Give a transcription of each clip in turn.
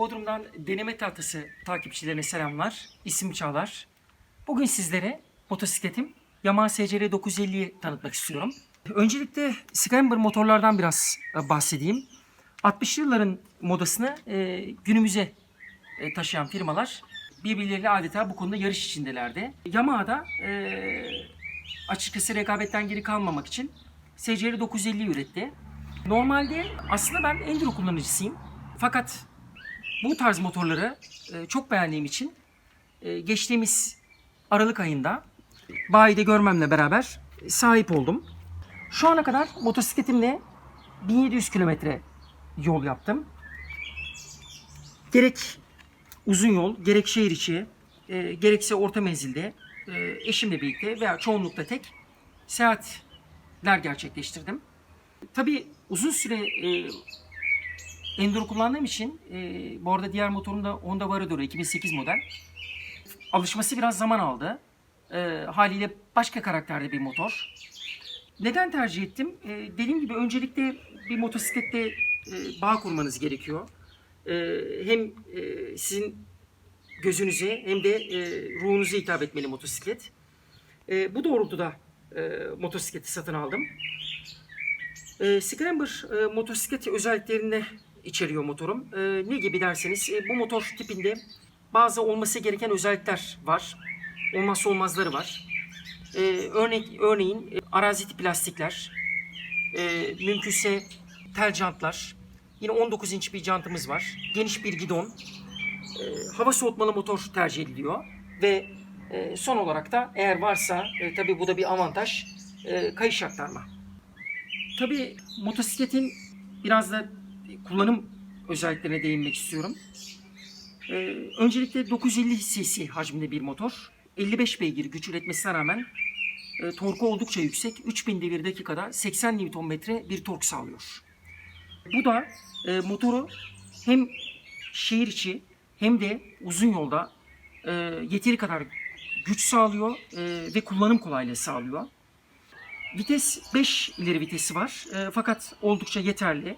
Bodrum'dan deneme tahtası takipçilerine selamlar. İsim Çağlar. Bugün sizlere motosikletim Yamaha SCR 950'yi tanıtmak istiyorum. Öncelikle Scrambler motorlardan biraz e, bahsedeyim. 60'lı yılların modasını e, günümüze e, taşıyan firmalar birbirleriyle adeta bu konuda yarış içindelerdi. Yamaha da e, açıkçası rekabetten geri kalmamak için SCR 950 üretti. Normalde aslında ben Enduro kullanıcısıyım. Fakat bu tarz motorları e, çok beğendiğim için e, geçtiğimiz Aralık ayında bayide görmemle beraber sahip oldum. Şu ana kadar motosikletimle 1700 kilometre yol yaptım. Gerek uzun yol, gerek şehir içi, e, gerekse orta menzilde e, eşimle birlikte veya çoğunlukla tek seyahatler gerçekleştirdim. Tabii uzun süre e, Enduro kullandığım için e, bu arada diğer motorum da Honda Varadero 2008 model. Alışması biraz zaman aldı. E, haliyle başka karakterde bir motor. Neden tercih ettim? E, dediğim gibi öncelikle bir motosiklette e, bağ kurmanız gerekiyor. E, hem e, sizin gözünüze hem de e, ruhunuza hitap etmeli motosiklet. E, bu doğrultuda e, motosikleti satın aldım. E, Scrambler e, motosiklet özelliklerini içeriyor motorum. E, ne gibi derseniz e, bu motor tipinde bazı olması gereken özellikler var. Olmazsa olmazları var. E, örnek örneğin e, arazi tipi lastikler, e, mümkünse tel jantlar. Yine 19 inç bir jantımız var. Geniş bir gidon. E, hava soğutmalı motor tercih ediliyor ve e, son olarak da eğer varsa e, tabii bu da bir avantaj e, kayış aktarma. Tabii motosikletin biraz da kullanım özelliklerine değinmek istiyorum. Ee, öncelikle 950 cc hacminde bir motor. 55 beygir güç üretmesine rağmen e, torku oldukça yüksek. 3000 devir dakikada 80 Nm bir tork sağlıyor. Bu da e, motoru hem şehir içi hem de uzun yolda e, yeteri kadar güç sağlıyor e, ve kullanım kolaylığı sağlıyor. Vites 5 ileri vitesi var E, fakat oldukça yeterli.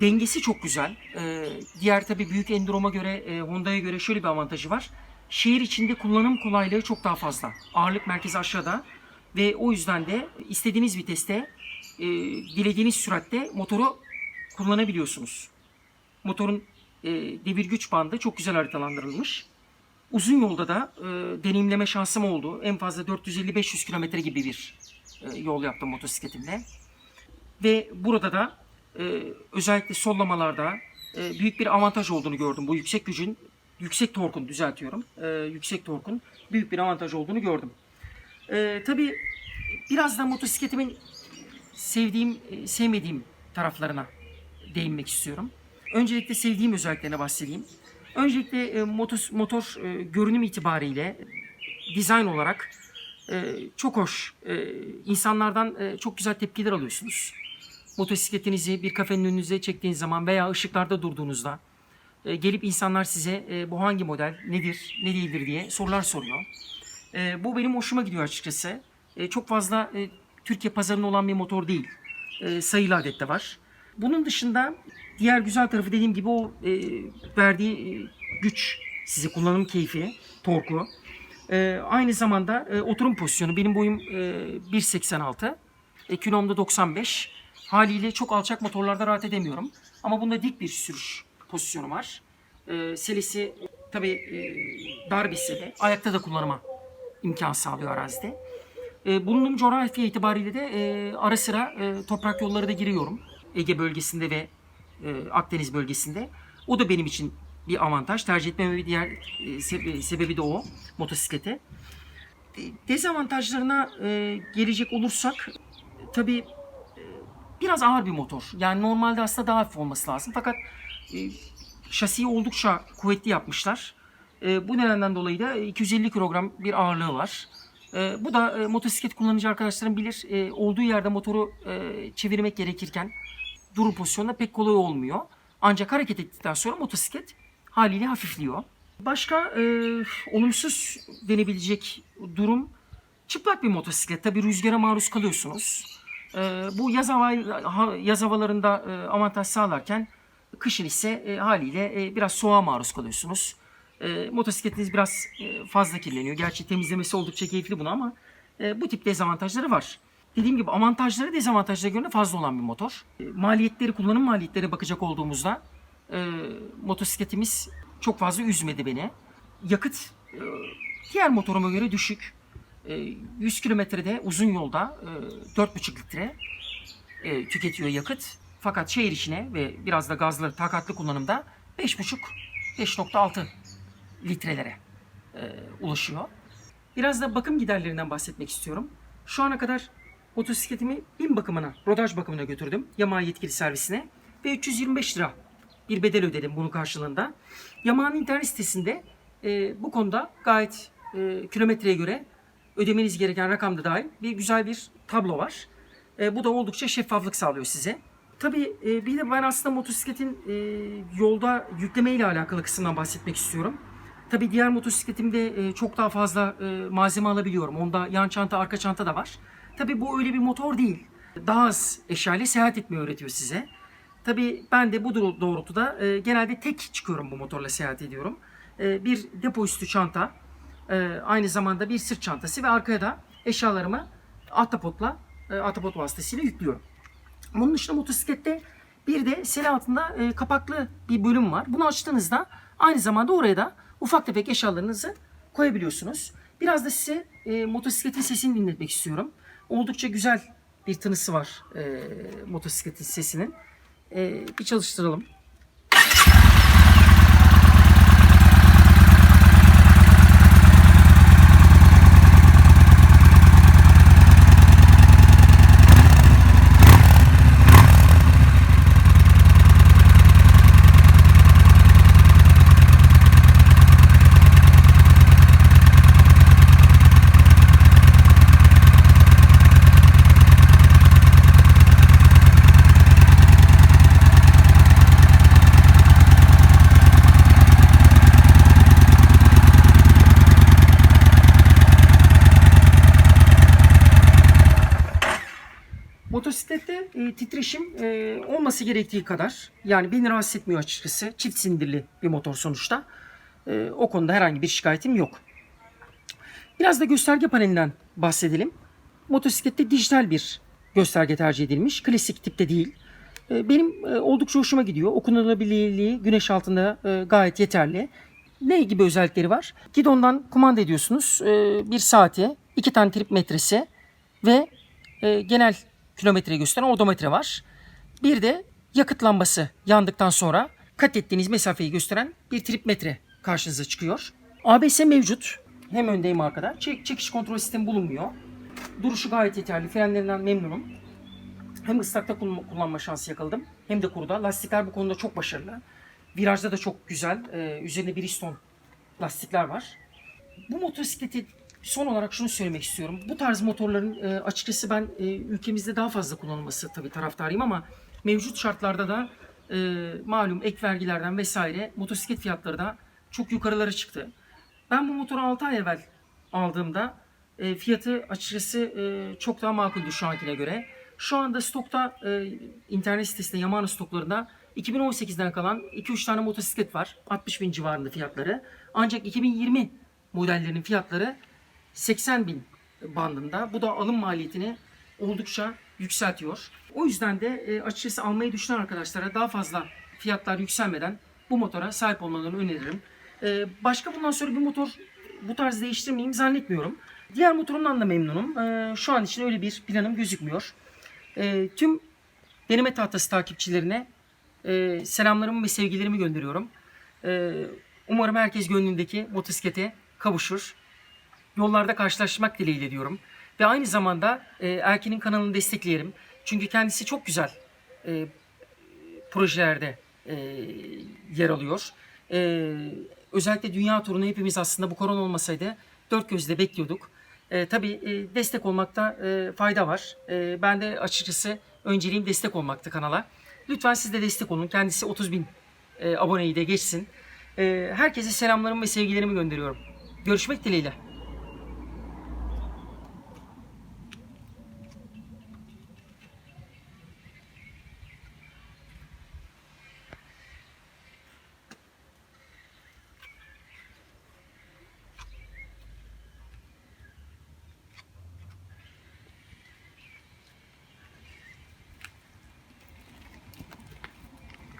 Dengesi çok güzel. E, diğer tabii büyük Endurom'a göre, e, Honda'ya göre şöyle bir avantajı var. Şehir içinde kullanım kolaylığı çok daha fazla. Ağırlık merkezi aşağıda ve o yüzden de istediğiniz viteste, e, dilediğiniz süratte motoru kullanabiliyorsunuz. Motorun e, devir güç bandı çok güzel haritalandırılmış. Uzun yolda da e, deneyimleme şansım oldu. En fazla 450-500 kilometre gibi bir e, yol yaptım motosikletimle. Ve burada da e, özellikle sollamalarda e, büyük bir avantaj olduğunu gördüm. Bu yüksek gücün, yüksek torkun düzeltiyorum. E, yüksek torkun büyük bir avantaj olduğunu gördüm. E, tabii biraz da motosikletimin sevdiğim, e, sevmediğim taraflarına değinmek istiyorum. Öncelikle sevdiğim özelliklerine bahsedeyim. Öncelikle e, motos, motor e, görünüm itibariyle dizayn olarak e, çok hoş. E, insanlardan e, çok güzel tepkiler alıyorsunuz. Motosikletinizi bir kafenin önünüze çektiğiniz zaman veya ışıklarda durduğunuzda e, gelip insanlar size e, bu hangi model, nedir, ne değildir diye sorular soruyor. E, bu benim hoşuma gidiyor açıkçası. E, çok fazla e, Türkiye pazarında olan bir motor değil. E, sayılı adette var. Bunun dışında diğer güzel tarafı dediğim gibi o e, verdiği e, güç, size kullanım keyfi, torku. E, aynı zamanda e, oturum pozisyonu. Benim boyum e, 1.86. E, kilom da 95. Haliyle çok alçak motorlarda rahat edemiyorum. Ama bunda dik bir sürüş pozisyonu var. E, selesi tabii e, dar bir sele. Ayakta da kullanıma imkan sağlıyor arazide. E, bulunduğum coğrafya itibariyle de e, ara sıra e, toprak yolları da giriyorum. Ege bölgesinde ve e, Akdeniz bölgesinde. O da benim için bir avantaj. Tercih etmemin bir diğer e, sebe- sebebi de o motosiklete. De- Dezavantajlarına e, gelecek olursak tabii e, biraz ağır bir motor. Yani normalde aslında daha hafif olması lazım. Fakat e, şasiyi oldukça kuvvetli yapmışlar. E, bu nedenden dolayı da 250 kilogram bir ağırlığı var. E, bu da e, motosiklet kullanıcı arkadaşlarım bilir. E, olduğu yerde motoru e, çevirmek gerekirken durum pozisyonunda pek kolay olmuyor. Ancak hareket ettikten sonra motosiklet haliyle hafifliyor. Başka e, olumsuz denebilecek durum çıplak bir motosiklet. Tabi rüzgara maruz kalıyorsunuz. E, bu yaz, hava, ha- yaz havalarında e, avantaj sağlarken Kışın ise e, haliyle e, biraz soğuğa maruz kalıyorsunuz. E, motosikletiniz biraz fazla kirleniyor. Gerçi temizlemesi oldukça keyifli bunu ama bu tip dezavantajları var. Dediğim gibi avantajları dezavantajlara göre fazla olan bir motor. Maliyetleri, kullanım maliyetlerine bakacak olduğumuzda e, motosikletimiz çok fazla üzmedi beni. Yakıt diğer motoruma göre düşük. E, 100 kilometrede uzun yolda e, 4,5 litre e, tüketiyor yakıt. Fakat şehir içine ve biraz da gazlı takatlı kullanımda 5,5-5,6 litrelere e, ulaşıyor. Biraz da bakım giderlerinden bahsetmek istiyorum. Şu ana kadar motosikletimi bin bakımına, rodaj bakımına götürdüm. Yamaha yetkili servisine ve 325 lira bir bedel ödedim bunun karşılığında. Yamaha'nın internet sitesinde e, bu konuda gayet e, kilometreye göre ödemeniz gereken rakam da dahil bir güzel bir tablo var. E, bu da oldukça şeffaflık sağlıyor size. Tabii e, bir de ben aslında motosikletin e, yolda yükleme ile alakalı kısımdan bahsetmek istiyorum. Tabii diğer motosikletimde e, çok daha fazla e, malzeme alabiliyorum. Onda yan çanta, arka çanta da var. Tabii bu öyle bir motor değil. Daha az eşyayla seyahat etmeyi öğretiyor size. Tabii ben de bu doğ- doğrultuda e, genelde tek çıkıyorum bu motorla seyahat ediyorum. E, bir depo üstü çanta, e, aynı zamanda bir sırt çantası ve arkaya da eşyalarımı ahtapotla, e, ahtapot vasıtasıyla yüklüyorum. Bunun dışında motosiklette bir de sel altında e, kapaklı bir bölüm var. Bunu açtığınızda aynı zamanda oraya da ufak tefek eşyalarınızı koyabiliyorsunuz. Biraz da size e, motosikletin sesini dinletmek istiyorum. Oldukça güzel bir tınısı var e, motosikletin sesinin. E, bir çalıştıralım. Motosiklette e, titreşim e, olması gerektiği kadar yani beni rahatsız etmiyor açıkçası. Çift sindirli bir motor sonuçta. E, o konuda herhangi bir şikayetim yok. Biraz da gösterge panelinden bahsedelim. Motosiklette dijital bir gösterge tercih edilmiş. Klasik tipte değil. E, benim e, oldukça hoşuma gidiyor. Okunulabilirliği güneş altında e, gayet yeterli. Ne gibi özellikleri var? Gidondan kumanda ediyorsunuz. E, bir saate, iki tane trip metresi ve e, genel kilometreyi gösteren odometre var. Bir de yakıt lambası yandıktan sonra kat ettiğiniz mesafeyi gösteren bir trip metre karşınıza çıkıyor. ABS mevcut. Hem önde hem arkada. Çek, çekiş kontrol sistemi bulunmuyor. Duruşu gayet yeterli. Frenlerinden memnunum. Hem ıslakta kullan- kullanma şansı yakaladım hem de kuruda. Lastikler bu konuda çok başarılı. Virajda da çok güzel. Ee, üzerinde Bridgestone lastikler var. Bu motosikleti son olarak şunu söylemek istiyorum. Bu tarz motorların e, açıkçası ben e, ülkemizde daha fazla kullanılması tabii taraftarıyım ama mevcut şartlarda da e, malum ek vergilerden vesaire motosiklet fiyatları da çok yukarılara çıktı. Ben bu motoru 6 ay evvel aldığımda e, fiyatı açıkçası e, çok daha makuldü şu ankine göre. Şu anda stokta e, internet sitesinde Yamaha stoklarında 2018'den kalan 2-3 tane motosiklet var. 60 bin civarında fiyatları. Ancak 2020 modellerinin fiyatları 80 bin bandında. Bu da alım maliyetini oldukça yükseltiyor. O yüzden de e, açıkçası almayı düşünen arkadaşlara daha fazla fiyatlar yükselmeden bu motora sahip olmalarını öneririm. E, başka bundan sonra bir motor bu tarz değiştirmeyeyim zannetmiyorum. Diğer motorumdan da memnunum. E, şu an için öyle bir planım gözükmüyor. Tüm deneme tahtası takipçilerine selamlarımı ve sevgilerimi gönderiyorum. Umarım herkes gönlündeki motosiklete kavuşur yollarda karşılaşmak dileğiyle diyorum. Ve aynı zamanda e, Erkin'in kanalını destekleyelim. Çünkü kendisi çok güzel e, projelerde e, yer alıyor. E, özellikle dünya turunu hepimiz aslında bu korona olmasaydı dört gözle bekliyorduk. E, tabii e, destek olmakta e, fayda var. E, ben de açıkçası önceliğim destek olmaktı kanala. Lütfen siz de destek olun. Kendisi 30 bin e, aboneyi de geçsin. E, herkese selamlarımı ve sevgilerimi gönderiyorum. Görüşmek dileğiyle.